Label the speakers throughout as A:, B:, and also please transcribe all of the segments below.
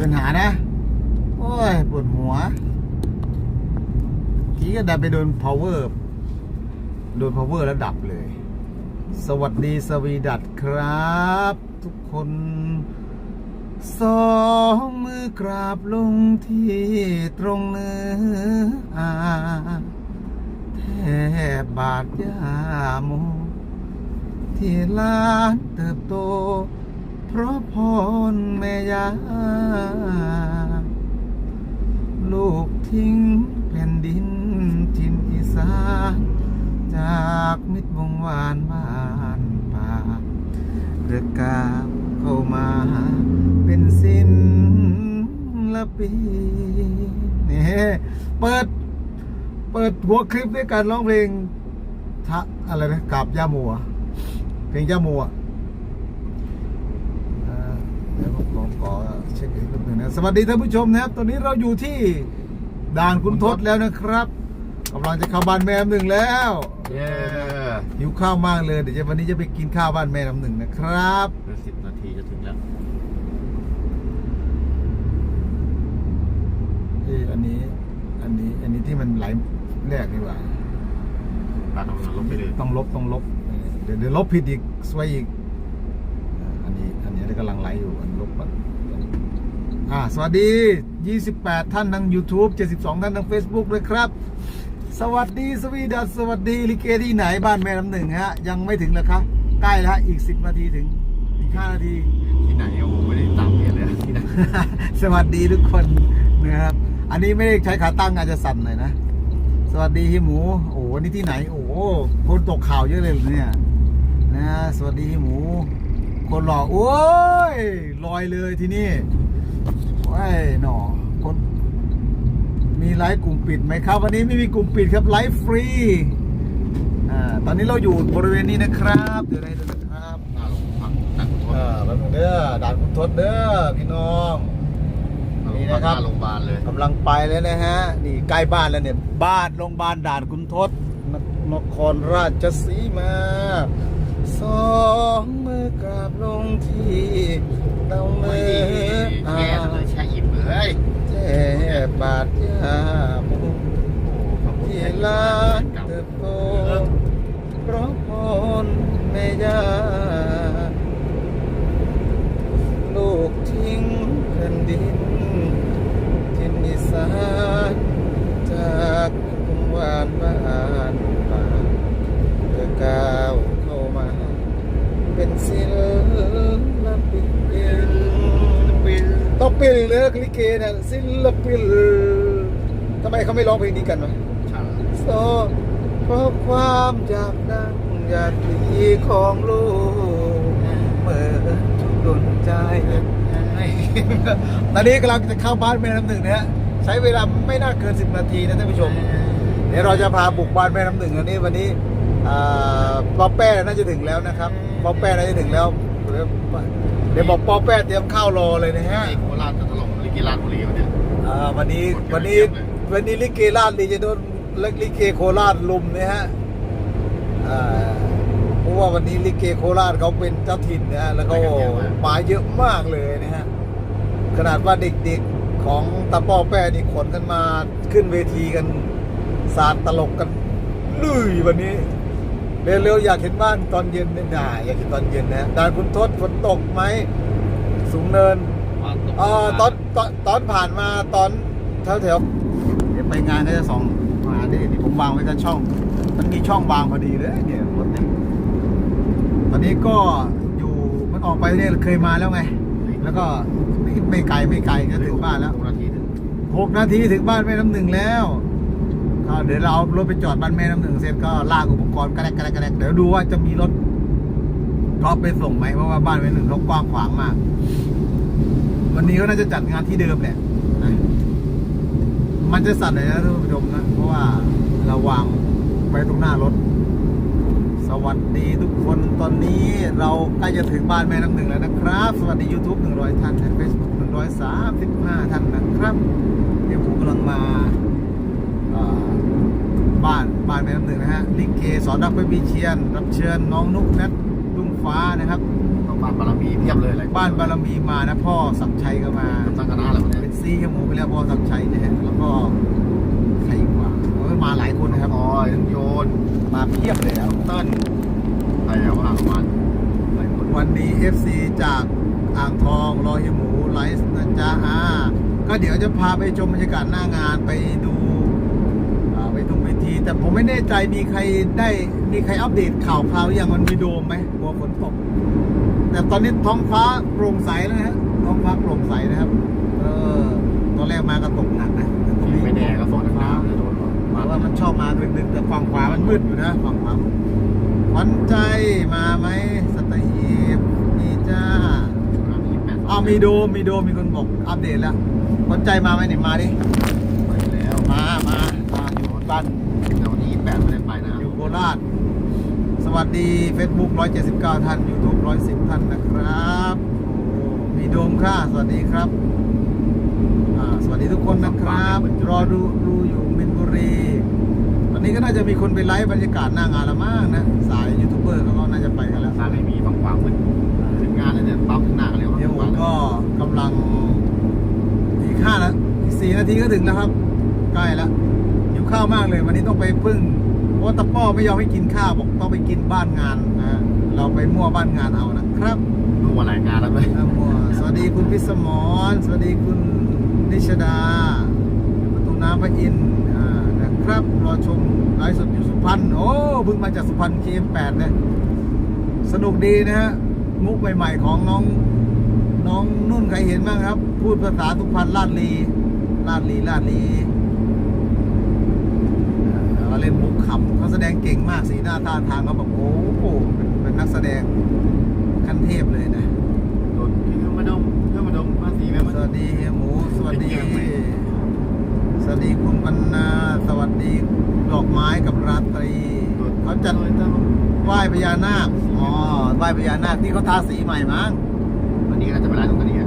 A: ปัญหานะ โอ้ย ปวดหัว ทีก็ดันไปโดน power โดน power แล้วดับเลย สวัสดีสวีดัตครับ ทุกคน สองมือกราบลงที่ตรงเนื้อแทบบาดยาโมที่หลานเติบโต ราะพรแม่ยา ลูกทิ้งแผ่นดินทินอีสานจากมิตรวงวานบ้านป่าเพื่อก้าเข้ามาเป็นศิละปินนี่เปิด เปิดหัวคลิปด้วยการร้องเพลงทะอะไรนะกาบย่ามอะเพลงย่าโมอะเอ่อเดี๋ยวผม ขอขอเช็คอีกนิดนึงนะสวัสดีท่านผู้ชมนะครับ ตอนนี้เราอยู่ที่ด่านคุณทศแล้วนะครับกำลังจะเข้าบ้านแม่น้ำหนึ่งแล้ว
B: เย้
A: หิวข้าวมากเลยเดี๋ยวจะวันนี้จะไปกินข้าวบ้านแม่น้ำหนึ่งนะครับ
B: เหลือสิบนาทีจะถึงแล้ว
A: เอออันนี้อันนี้อันนี้ที่มันไหลแรกนี่หว่า
B: ตัดออกมาลบไปเลย
A: ต้องลบต้องลบเออเดี๋ยวเดี๋ยวลบผิดอีกสวยอีกอ่าอันนี้อันนี้ กำลังไลฟ์อยู่อันลบก่อนอ่าสวัสดี 28 ท่านทาง YouTube 72 ท่านทาง Facebook ด้วยครับ สวัสดีสวีดัสสวัสดีลิเกที่ไหนบ้านแม่น้ำหนึ่งฮะ ยังไม่ถึงเลยครับ ใกล้แล้วฮะอีก 10 นาทีถึงอีก5นาที
B: ที่ไหนโอ้โหไม่ได้ตามเพจเลยที่ไหน
A: สวัสดีทุกคนนะครับ อันนี้ไม่ได้ใช้ขาตั้งอาจจะสั่นหน่อยนะ สวัสดีฮิหมู โอ้โหวันนี้ที่ไหน โอ้โหคนตกข่าวเยอะเลยเหรอเนี่ยนะสวัสดีฮิหมู คนหล่อโอ้ยลอยเลยที่นี่โอ้ยหนอคนมีไลฟ์กลุ่มปิดไหมครับ วันนี้ไม่มีกลุ่มปิดครับไลฟ์ฟรีอ่าตอนนี้เราอยู่บริเวณนี้นะครับเดี๋ยวได้ดูนะครับ
B: หน้าโรงพักตั้งทษ
A: อ่าแป๊บนึงเด้อด่านคุณทศเด้อพี่น้อง นี่นะครับ
B: โรงพยาบาลเลย
A: กำลังไปแล้วนะฮะนี่ใกล้บ้านแล้วเนี่ยบ้านโรงพยาบาลด่านคุณทศนนครราชสีมา สองมือกราบลงที่เต้ามื
B: ไม่
A: อ
B: แช่เลยแช่อิ่มเลย
A: แทบบาดยาโม
B: โอ้ขอบคุณ
A: ที่ลานเติบโตเพราะพรแม่ยาลูกทิ้งแผ่นดิน ปิลเลยลิเกนะศิลปินทำไมเขาไม่ร้องเพลงนี้กันวะ
B: ใช่
A: โซเพราะความอยากดังอยากดีของลูกเมื่อทุกดนใจตอนนี้กำลังจะเข้าบ้านแม่น้ำหนึ่งนะฮะใช้เวลาไม่น่าเกิน10นาทีนะท่านผู้ชม เดี๋ยวเราจะพาบุกบ้านแม่น้ำหนึ่งอันนี้วันนี้อ่าปแป้น่าจะถึงแล้วนะครับปอแป้น่าจะถึงแล้ว ดี๋ยวเดี๋ยวบอกปอแป้เตรียมข้าวรอเลยนะฮะ
B: ไอ้โคราชจะถล่มลิกิราชบุรีวะเนี่ย
A: อ่าวันนี้วันนี้วันนี้ลิเกราชดีจะโดนลิเกโคราชลุมเนี่ยฮะอ่าเพราะว่าวันนี้ลิเกโคราชเขาเป็นเจ้าถิ่นนะฮะแล้วก็มาเยอะมากเลยนะฮะขนาดว่าเด็กๆของตาป้อแป้นี่ขนกันมาขึ้นเวทีกันสาดตลกกันลุยวันนี้ เร็วๆอยากเห็นบ้านตอนเย็นเนี่ยน่าอยากเห็นตอนเย็นนะด่านคุณทศฝนตกไหมสูงเนินเออตอนตอนตอนผ่านมาตอนแถวแถวเดี๋ยวไปงานก็จะส่องมาดิที่ผมวางไว้กับช่อง มันมีช่องวางพอดีเลยเนี่ยรถเนี่ยตอนนี้ก็อยู่มันออกไปเนี่ยเคยมาแล้วไง แล้วก็ไม่ไม่ไกลไม่ไกลก็ถึงบ้านแล้ว
B: หกนาทีถึง
A: หกนาทีถึงบ้านแม่น้ำหนึ่งแล้ว ก็เดี๋ยวเราเอารถไปจอดบ้านแม่น้ำหนึ่งเสร็จก็ลากอุปกรณ์กระแดกกระแดกกระแดกเดี๋ยวดูว่าจะมีรถท็อปไปส่งไหมเพราะว่าบ้านแม่น้ำหนึ่งเขากว้างขวางมาก วันนี้ก็น่าจะจัดงานที่เดิมแหละมันจะสั่นเลยนะท่านผู้ชมนะเพราะว่าเราวางไว้ตรงหน้ารถ สวัสดีทุกคนตอนนี้เราใกล้จะถึงบ้านแม่น้ำหนึ่งแล้วนะครับ สวัสดี YouTube 100 ท่านและ Facebook 135 ท่านนะครับ เดี๋ยวผมกำลังมา บ้านบ้านแม่น้ำหนึ่งนะฮะลิเกสอนรักไปบีเชียน รับเชิญน้องนุกแนทลุงฟ้านะครับ
B: ต้องบ้านบารมีเพียบบเลยหลายคน
A: บ้านบารมีมานะพ่อสักดิ์ชัยก็มา
B: ตั้งคณะอะไรวะเนี่ย
A: เป็นซีเฮียหมูไปแล้วพ่อสักดิ์ชัยเนี่ยแล้วก็ใครอีกว่าโอ้ยมาหลายคนนะครับ
B: ออยโยน
A: มาเพียบเลยครับ
B: เติ้ลใครอะว่าประมาณหลายคน
A: วันนี้ FC จากอ่างทองรอเฮียหมูไลฟ์นะจ๊ะอ่าก็เดี๋ยวจะพาไปชมบรรยากาศหน้างานไปดูอ่าไปตรงเวที แต่ผมไม่แน่ใจมีใครได้มีใครอัปเดตข่าวคราวอย่างมันมีโดมไหมกลัวฝนตก แต่ตอนนี้ท้องฟ้าโปร่งใสแล้วนะฮะท้องฟ้าโปร่งใสนะครับ เออตอนแรกมาก็ตกหนักนะแต่ตรงนี้
B: ไม่แน่ก็ฝนน้ำจะโดน
A: หมายว่ามันชอบมาดึกๆแต่ฝั่งขวามันมืดอยู่นะฝั่งขวาขวัญใจมาไหมสตหีบมีจ้าอ้าวมีโดมมีโดมมีคนบอกอัปเดตแล้วขวัญใจมาไหมเนี่ยมาดิ
B: ไปแล้ว
A: มามา มาอยู่บ้าน
B: แต่วันที่แปดไม่ได้ไปนะ
A: อยู่โคราช สวัสดี Facebook 179 ท่าน YouTube 110 ท่านนะครับโอ้มีโดมค่ะ สวัสดีครับอ่าสวัสดีทุกคนนะครับ รอดูดูอยู่มินบุรีตอนนี้ก็น่าจะมีคนไปไลฟ์บรรยากาศหน้างานละมั้งนะ สายยูทูบเบอร์เขาก็น่าจะไปกันแล้ว
B: ถ้าไม่มีบางขวางมืดถึงงานแล้วเนี่ยปั๊บหน้ากันเร็ว
A: เดี๋ยวผมก็กำลังอีกห้าแล้วอีกสี่นาทีก็ถึงแล้วครับ ใกล้แล้วหิว ข้าวมากเลย วันนี้ต้องไปพึ่งเพราะว่าตะป้อไม่ยอมให้กินข้าวบอกต้องไปกินบ้านงานนะฮะเราไปมั่วบ้านงานเอานะครับ
B: รู้ว่าหลายงานแล้วไหม
A: อ่ามั่วสวัสดีคุณพิสมรสวัสดีคุณนิชดาประตูน้ำพระอินทร์อ่านะครับรอชมไลฟ์สดอยู่สุพรรณโอ้เพิ่งมาจากสุพรรณเคมแปดเนี่ยสนุกดีนะฮะมุกใหม่ ๆ ของน้องน้องนุ่นใครเห็นบ้างครับ พูดภาษาสุพรรณลาดลีลาดลีลาดลี เอ่อเล่นมุกขำเขาแสดงเก่งมากสีหน้าท่าทางเขาแบบโอ้โหเป็นเป็นนักแสดงขั้นเทพเลยนะ
B: โดนพี่มาดมเพื่อมาดมภาษีไหมมัน
A: สวัสดีเฮียหมูสวัสดี
B: เป็นยังไง
A: สวัสดีคุณบรรณาสวัสดีดอกไม้กับราตรีเขาจัดไหว้พญานาคอ๋อไหว้พญานาคที่เขาทาสีใหม่มั้ง
B: วันนี้ก็จะไปร้านตรงนี้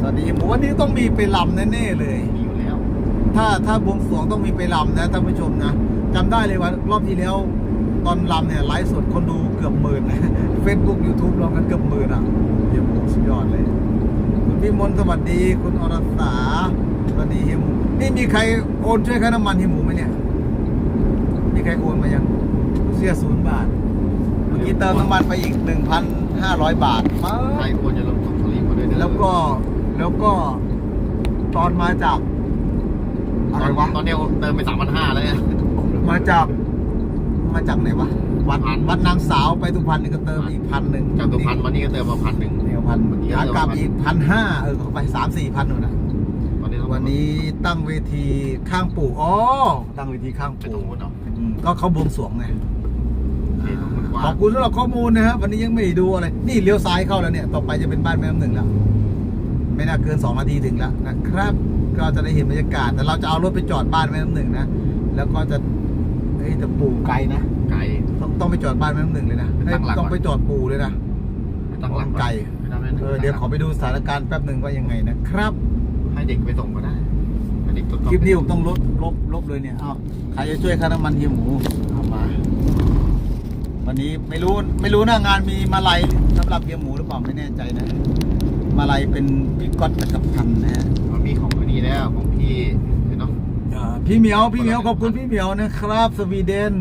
A: สวัสดีหมูวันนี้ต้องมีไปลำแน่ๆเลย
B: มีอยู่แล้ว
A: ถ้าถ้าบวงสรวงต้องมีไปลำนะท่านผู้ชมนะจำได้เลยว่ารอบที่แล้วตอนลำเนี่ยไลฟ์สดคนดูเกือบหมื่นเฟซบุ๊กยูทูบรวมกันเกือบหมื่นอะเฮียหมูสุดยอดเลย คุณพี่มนต์สวัสดี คุณอรสาสวัสดีเฮียหมูนี่มีใครโอนช่วยค่าน้ำมันเฮียหมูไหมเนี่ย มีใครโอนมายังเสียศูนย์บาท เมื่อกี้เติมน้ำมันไปอีกหนึ่งพันห้าร้อยบาทมา
B: ใครควรจะลงส่งสลิปมาด้วยนะ
A: แล้วก็แล้วก็ตอนมาจาก อะไรวะ
B: ตอนนี้เติมไปสามพันห้าแล้วเนี่ย
A: มาจาก มาจากไหนวะ วัด
B: พัน
A: วัดนางสาวไปสุพรรณนี่ก็เติมอีกพันหนึ่ง
B: จากตัวพันวันนี้ก็เติมมาพันหนึ่ง
A: เดียวพัน
B: วันนี้
A: ขากลับ
B: เติม
A: อีกพันห้าเออเขาไปสามสี่พันนู่นนะ
B: วันนี้
A: วันนี้ตั้งเวทีข้างปู่อ๋อตั้งเวทีข้าง
B: ไปตร
A: ปู่
B: งนู้นเหรอ
A: อืมก็เขาบวงสรวงไง
B: นี่ตรงนู้นกว่า
A: ขอบคุณสำหรับข้อมูลนะครับวันนี้ยังไม่ได้ดูอะไร นี่เลี้ยวซ้ายเข้าแล้วเนี่ย ต่อไปจะเป็นบ้านแม่น้ำหนึ่งแล้ว ไม่น่าเกินสองนาทีถึงแล้วนะครับ ก็จะได้เห็นบรรยากาศ แต่เราจะเอารถไปจอดบ้านแม่น้ำหนึ่งนะ แล้วก็จะเฮ้ยแต่ปู่ไกลนะ
B: ไก่
A: ต้องต้องไปจอดบ้านแม่น้ำหนึ่งเลยนะ
B: ไปตั้งหลักก่อน
A: ต้องไปจอดปู่เลยนะ
B: ไม่ต้องหลัก
A: ไก่
B: ไม่ต้อง
A: เออเดี๋ยวขอไปดูสถานการณ์แป๊บหนึ่งว่ายังไงนะครับ
B: ให้เด็กไปส่งก็ได้ให้เด็กตัว
A: คลิปนี้ผมต้องลบลบลบเลยเนี่ย เอาใครจะช่วยค่าน้ำมันเฮียหมูเอามา วันนี้ไม่รู้ไม่รู้หน้างานมีมาลัยสำหรับเฮียหมูหรือเปล่าไม่แน่ใจนะ มาลัยเป็นพี่ก๊อตจักรพันธ์นะฮะ
B: มันมีของคนนี้ แล้วของพี่เนาะ
A: อ่าพี่เหมียวพี่เหมียวขอบคุณพี่เหมียวนะครับ สวีเดน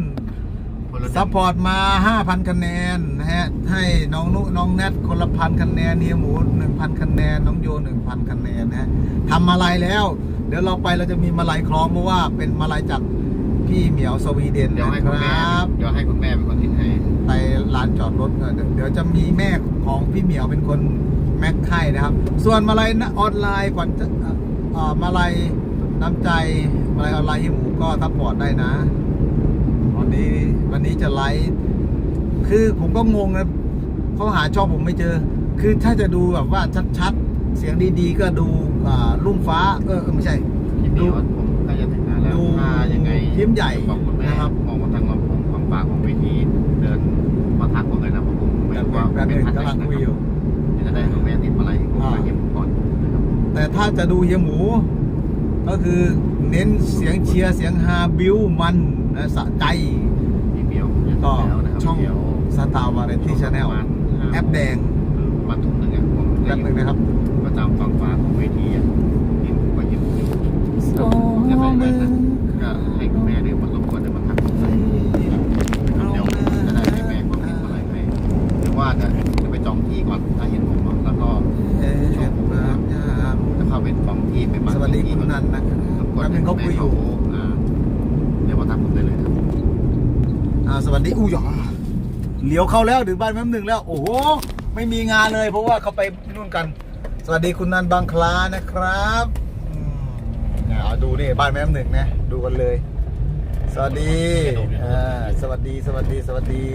B: คนละ
A: ซัพพอร์ตมา 5,000 คะแนนนะฮะ ให้น้องนุน้องแนทคนละพันคะแนนเฮียหมู 1,000 คะแนน น้องโย 1,000 คะแนนนะฮะทำมาลัยแล้ว เดี๋ยวเราไปเราจะมีมาลัยคล้องเพราะว่าเป็นมาลัยจากพี่เหมียวสวีเดน
B: เดี๋ยว
A: นะ
B: ให้
A: ค
B: คุณ
A: ร
B: แม่ั
A: บ
B: เดี๋ยวให้คุณแม่เป็นคนติดให้
A: ไปร้านจอดรถเออเดี๋ยวเดี๋ยวจะมีแม่ของพี่เหมียวเป็นคนแม็กให้นะครับ ส่วนมาลัยนะออนไลน์ขวัญจะเอ่อเอ่อ มาลัยน้ำใจมาลัยออนไลน์ที่หมูก็ซัพพอร์ตได้นะ วันนี้วันนี้จะไลฟ์คือผมก็งงนะเขาหาช่องผมไม่เจอ คือถ้าจะดูแบบว่าชัดๆ เสียงดีๆ ก็ดูอ่าลุ่งฟ้าเออไม่ใช่
B: คลิปนี้ว่าผมใกล้จะถึงงานแล้ว
A: ดู
B: ถ้ายังไง
A: คลิปใหญ่
B: บอกคุณแม่
A: นะครับ
B: มองมาทางลำโพงความปากของเวทีเดินมาทักผมเลยนะเพราะผมไม่
A: แบบ
B: รู้ว่า
A: แบบ
B: เป็น
A: อื่น
B: ทักไหน
A: กำลัง
B: นะ
A: คุยอยู่
B: เดี๋ยวจะได้คุณแม่ติดอะไรผมมาเก็บก่อนนะครับ
A: แต่ถ้าจะดูเฮียหมู ก็คือเน้นเสียงเชียร์เสียงฮาบิวมันนะสะใจ
B: พี่เหมียว
A: ก็
B: แล้วนะครับ
A: ช่อง
B: พี่เหมียว
A: สสตาร์วาไรตี้ชาแนล
B: ประมาณห้า
A: แอปแดง
B: ประมาณทุ่มหนึ่งอะผมจะ
A: แป๊บ
B: อ
A: นึ
B: ยู่
A: งนะครับ
B: ประจำฝั่งฟ้าของเวทีอะที่ผมก็ยืนอยู่
A: สองมือ
B: ก็ให้คุณแม่เนี่ยมารบกวนเดี๋ยวมาทักผมหน่อยเดี๋ยวจะได้ให้แม่เขาพิมพ์อะไรให้หรือว่าจะจะไปจองที่ก่อนถ้าเห็นผมอะแล้วก็
A: เอ๊ะบางยาม
B: จะเข้าเป็นจองที่ไปมา
A: สวัสดีคุณนันนะครับ
B: รบกวน
A: แป๊บนึงเขาคุยอยู่
B: อ่าเดี๋ยวมาทักผมได้เลยครับ
A: อ่าสวัสดีอู้ยาเลี้ยวเข้าแล้วถึงบ้านแม่น้ำหนึ่งแล้ว โอ้โหไม่มีงานเลย เพราะว่าเขาไปนู่นกัน สวัสดีคุณนันบางคลานะครับอ่าดูนี่บ้านแม่น้ำหนึ่งนะดูกันเลย สวัสดีอ่าสวัสดีสวัสดีสวัสดี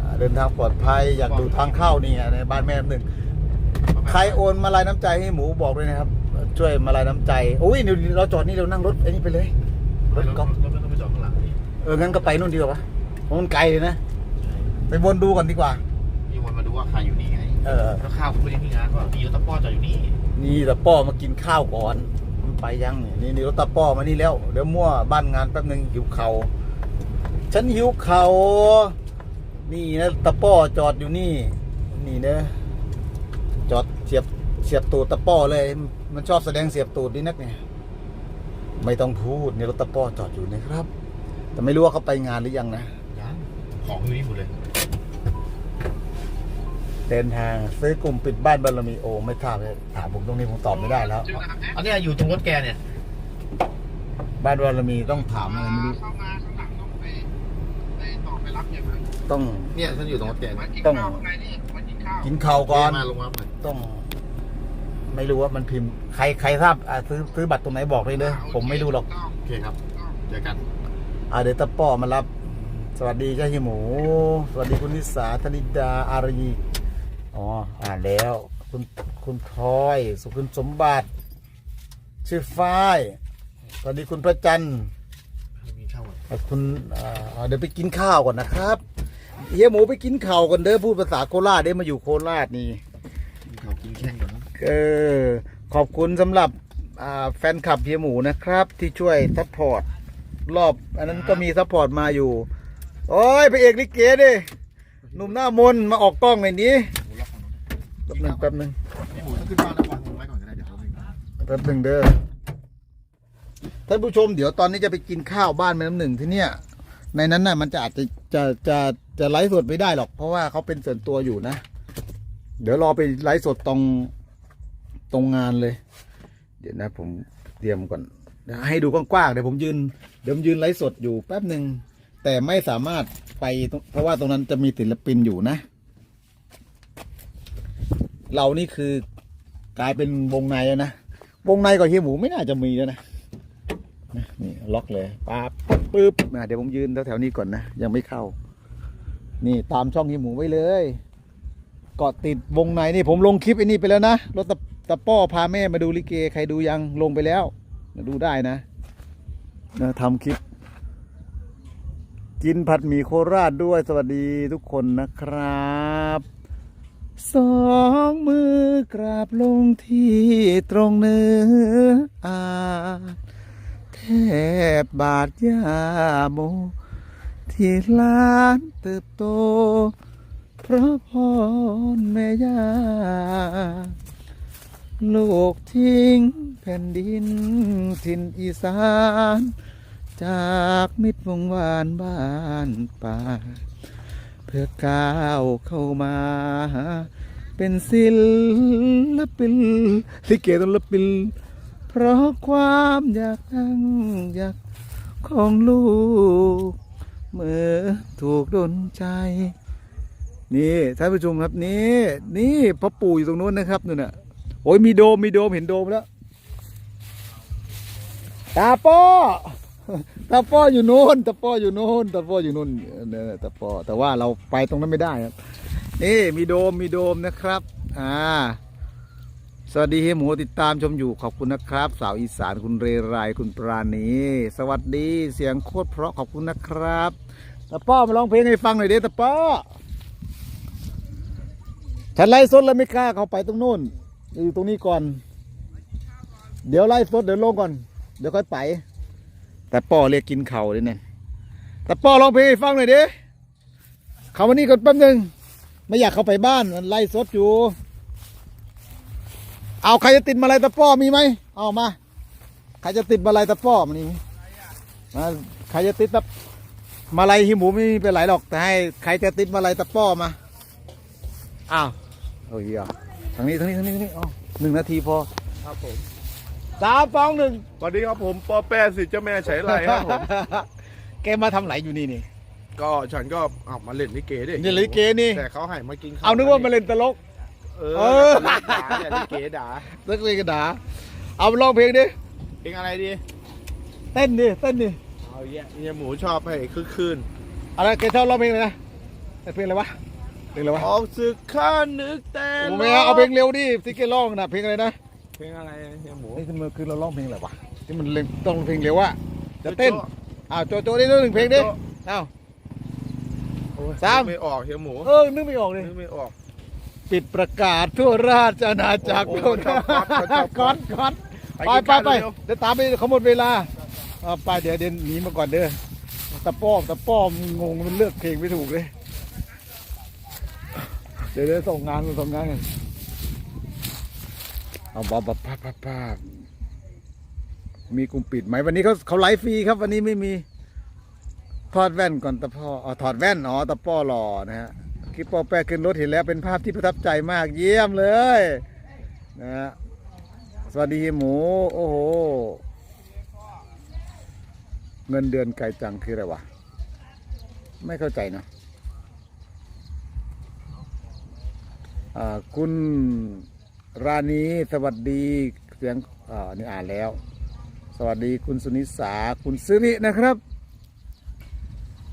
A: อ่าเดินทางปลอดภัยอยากดูทางเข้านี่ไงในบ้านแม่หนึ่งใครโอนมาลายน้ำใจให้หมูบอกด้วยนะครับ ช่วยมาลายน้ำใจโอ้ยเดี๋ยวเราจอดนี่เรานั่งรถไอ้นี่ไปเลยรถก๊อ
B: ลังนี่
A: เอองั้นก็ไปนู่นดีกว่าวะเพราะมันไกลเลยนะ ไปวนดูก่อนดีกว่า
B: พี่วันมาดูว่าใครอยู่นี่ไง
A: เออ
B: แล้วข้าวคุณไปที่งานว่าพี่รถตะป้อจอดอยู่นี่
A: นี่ตะป้อมากินข้าวก่อนมันไปยังเนี่ยนี่นี่รถตะป้อมานี่แล้ว เดี๋ยวมั่วบ้านงานแป๊บนึงหิวเขาฉันหิวเขานี่นะตะป้อจอดอยู่นี่ นี่เนอะจอดเสียบเสียบตูดตะป้อเลย มันชอบแสดงเสียบตูดดีนักเนี่ยไม่ต้องพูดนี่รถตะป้อจอดอยู่นะครับ แต่ไม่รู้ว่าเขาไปงานหรือยังนะ
B: ยังของอยู่นี่หมดเลย
A: เดินทางซื้อกลุ่มปิดบ้านบารมีโอ ไม่ทราบเลยถามผมตรงนี้ผมตอบไม่ได้แล้ว
B: อันเนี้ยอยู่ตรงรถแกเนี่ย
A: บ้านบารมีต้องถามอะไรไม่รู้
C: เข้ามาข้างหลังต้องไปไปต่อไปรับเนี่ยมัน
A: ต้อง
B: เนี่ยฉันอยู่ตรงรถแกเนี่ย
C: มากิน
A: ต้อง
C: ข้าวข้างในนี่มากินข้าว
A: กินข้าวก่อน
B: มาลงมาเหมือน
A: ต้อง ไม่รู้ว่ามันพิมพ์ใครใครทราบอะซื้อซื้อบัตรตรงไหนบอกเลยเด้อผมไม่รู้หรอก
C: ต้อง
B: โอเคครับเจอกัน
A: อะเดี๋ยวตะป้อมารับ สวัสดีเจ้าเฮียหมู สวัสดีคุณนิสาธนิดาอารยีอ๋ออ่านแล้ว คุณคุณพลอย สุคุณสมบัติ ชื่อฝ้าย สวัสดีคุณพระจันทร์
B: มีข้าวอะ
A: ขอบคุณอ่าเดี๋ยวไปกินข้าวก่อนนะครับเฮียหมูไปกินข้าวก่อนเด้อพูดภาษาโคราชเด้อมาอยู่โคราชนี่
B: มีข้าวกินแข้งก่อนนะ
A: เออขอบคุณสำหรับอ่าแฟนคลับเฮียหมูนะครับ ที่ช่วยซัพพอร์ต รอบ อันนั้นก็มีซัพพอร์ตมาอยู่ โอ้ยพระเอกลิเกดิหนุ่มหน้ามนต์มาออกกล้องหน่อยนี้
B: หมูล็อกของนู้น
A: แป๊บหนึงแป๊บหนึง
B: นี่หมูต้องขึ้นบ้านแล้ววางหมูไว้ก่อนก็ได้เดี๋ยวเขาไม่มา
A: แป๊บหนึงเด้อท่านผู้ชมเดี๋ยวตอนนี้จะไปกินข้าวบ้านแม่น้ำหนึ่งที่เนี่ย ในนั้นน่ะมันจะอาจจะจะจะจะไลฟ์สดไม่ได้หรอก เพราะว่าเขาเป็นส่วนตัวอยู่นะ เดี๋ยวรอไปไลฟ์สดตรงตรงงานเลย เดี๋ยวนะผมเตรียมก่อนเดี๋ยวให้ดูกว้างๆเดี๋ยวผมยืน เดี๋ยวผมยืนไลฟ์สดอยู่แป๊บหนึ่งแต่ไม่สามารถไปเพราะว่าตรงนั้นจะมีศิลปินอยู่นะ เรานี่คือกลายเป็นวงในแล้วนะวงในกับเฮียหมูไม่น่าจะมีแล้วนะนี่ล็อกเลยปั๊บปึ๊บอะเดี๋ยวผมยืนแถวๆนี้ก่อนนะยังไม่เข้า นี่ตามช่องเฮียหมูไว้เลยเกาะติดวงในนี่ผมลงคลิปไอ้นี่ไปแล้วนะรถตะตะป้อพาแม่มาดูลิเก ใครดูยังลงไปแล้ว ดูได้นะ นะทำคลิป กินผัดหมี่โคราชด้วยสวัสดีทุกคนนะครับ สองมือกราบลงที่ตรงเนื้ออาแทบบาดยาโม ที่ล้านเติบโต พระพรแม่ยา ลูกทิ้ง แผ่นดินถิ่นอีสาน จากมิตรวงวานบ้านป่า เพื่อก้าวเข้ามา เป็นศิลปินลิเกต้องลปินเพราะความอยากดังอยากของลูก เมื่อถูกดนใจ นี่ท่านผู้ชมครับนี่ นี่พ่อปู่อยู่ตรงนู้นนะครับนู่นน่ะโอ้ยมีโดมมีโดมเห็นโดมแล้ว ตาป้อตาป้ออยู่นู้นตาป้ออยู่นู้นตาป้ออยู่นู้นเนี่ยตาป้อแต่ว่าเราไปตรงนั้นไม่ได้ครับ นี่มีโดมมีโดมนะครับ อ่า สวัสดีเฮหมูติดตามชมอยู่ขอบคุณนะครับ สาวอีสานคุณเรไรคุณปราณีสวัสดีเสียงโคตรเพราะขอบคุณนะครับตาป้อมาร้องเพลงให้ฟังหน่อยเด้ตาป้อฉันไล่สดแล้วไม่กล้าเข้าไปตรงนู้นอยู่ตรงนี้ก่อน เดี๋ยวไล่สดเดี๋ยวลงก่อน เดี๋ยวค่อยไป แต่ป้อเรียกกินเข่าเลยเนี่ยแต่ป้อร้องเพลงให้ฟังหน่อยดิเขามานี่ก่อนแป๊บนึงไม่อยากเข้าไปบ้านมันไล่สดอยู่ เอาใครจะติดมาลัยตะป้อมีไหมเอามา ใครจะติดมาลัยตะป้อมานี่มาใครจะติดตะมาลัยหิหมูไม่มีเป็นไรหรอกแต่ให้ใครจะติดมาลัยตะป้อมาอ้าวโอ้ยอะทางนี้ทางนี้ทางนี้ทางนี้อ๋อหนึ่งนาทีพอ
D: ครับผม
A: สามสองหนึ่ง
D: สวัสดีครับผมปอแปสิเจ้าแม่ใช้ไรครับผม
A: แกมาทำไหนอยู่นี่นี่
D: ก็ฉันก็เอามาเล่นลิเกดิ
A: นี่ลิเกนี่
D: แต่เขาให้มากินข้ว
A: เอานึกว่ามาเล่นตลก
D: เออ
A: เออ
D: ด่าเนี่ยลิเกด่า
A: นักเรียนกระดาเอาไปร้องเพลงดิ
D: เพลงอะไรดี
A: เต้นดิเต้นดิ
D: เอาเยี่ยเนี่ยหมูชอบให้คึกคืน
A: อะไรแกชอบร้องเพลงอะไรนะเพลงอะไรวะเพลงอะไรวะ
D: ออกศึกข้านึกแต่
A: ผมไม่เอาเอาเพลงเร็วดิที่แกร้องนะเพลงอะไรนะ
D: เพ ลงอะไรเนี่ยหมู
A: นี่คือมันคือเราร้องเพลงอะไรวะที่มันเร็วต้องเพลงเร็วอะจะเต้นอ้าวโจโจได้หนึ่งเพลงดิอ้าว
D: โอ้ย
A: สาม
D: นึกไม่ออกเฮียหมู
A: เออนึกไม่ออกเลย
D: นึกไม่ออก
A: ปิดประกาศทั่วราชอาณาจักร
D: โอ้โหชอบก๊อตชอบก๊
A: ก๊
D: อ
A: อ
D: ต
A: ตก๊อต
D: ไป
A: ไป
D: กิน
A: ไป
D: ข้าว
A: ไป
D: เร็ว
A: เดี๋ยวตามไปเขาหมดเวลาเอาไปเดี๋ยวเดี๋ยวหนีมาก่อนเด้อตะป้อมตะป้อมงงมันเลือกเพลงไม่ถูกเลย เดี๋ยวเดี๋ยวส่งงานมาส่งงานกัน เอาบาบับป้าป้าป้ามีกลุ่มปิดไหมวันนี้เขาเขาไลฟ์ฟรีครับ วันนี้ไม่มีถอดแว่นก่อนตะพ่ออ๋อถอดแว่นอ๋อตะป้อหล่อนะฮะคลิปปอแปะขึ้นรถเห็นแล้วเป็นภาพที่ประทับใจมากเยี่ยมเลยนะฮะสวัสดีหมู โอ้โห เงินเดือนไกลจังคืออะไรวะ ไม่เข้าใจนะอ่าคุณ ราณีสวัสดีเสียงอ่านี่อ่านแล้ว สวัสดีคุณสุนิสาคุณสิรินะครับ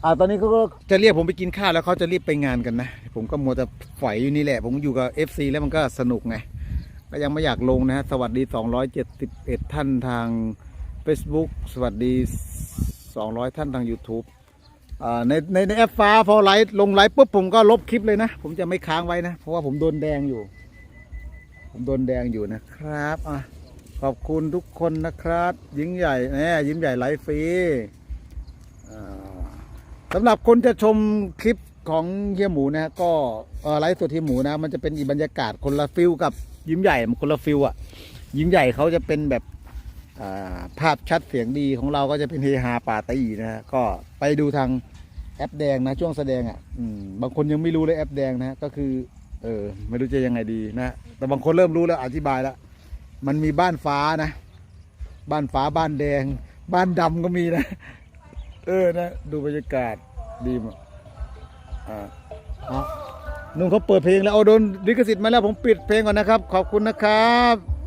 A: อ่าตอนนี้เขาก็จะเรียกผมไปกินข้าวแล้วเขาจะรีบไปงานกันนะ ผมก็มัวแต่ฝอยอยู่นี่แหละ ผมอยู่กับ FC แล้วมันก็สนุกไงก็ยังไม่อยากลงนะฮะสวัสดี 271 ท่านทาง Facebook สวัสดี 200 ท่านทาง YouTube อ่าในในในแอปฟ้าพอไลฟ์ลงไลฟ์ปุ๊บผมก็ลบคลิปเลยนะ ผมจะไม่ค้างไว้นะ เพราะว่าผมโดนแดงอยู่ ผมโดนแดงอยู่นะครับอะขอบคุณทุกคนนะครับยิ้งใหญ่แน่ยิ้มใหญ่ไลฟ์ฟรีสำหรับคนจะชมคลิปของเฮียหมูนะก็ไลฟ์สดเฮียหมูนะ มันจะเป็นอีบรรยากาศคนละฟิลกับยิ้มใหญ่มันคนละฟิลอะยิ้มใหญ่เขาจะเป็นแบบภาพชัดเสียงดีของเราก็จะเป็นเฮฮาป่าตีนะฮะก็ไปดูทางแอปแดงนะช่วงแสดงอะบางคนยังไม่รู้เลยแอปแดงนะก็คือ เออ ไม่รู้จะยังไงดีนะ แต่บางคนเริ่มรู้แล้วอธิบายแล้ว มันมีบ้านฟ้านะ บ้านฟ้าบ้านแดง บ้านดำก็มีนะ เออนะ ดูบรรยากาศดีมากอ่าเอนุ่งเขาเปิดเพลงแล้วเอาโดนลิขสิทธิ์มาแล้วผมปิดเพลงก่อนนะครับ ขอบคุณนะครับ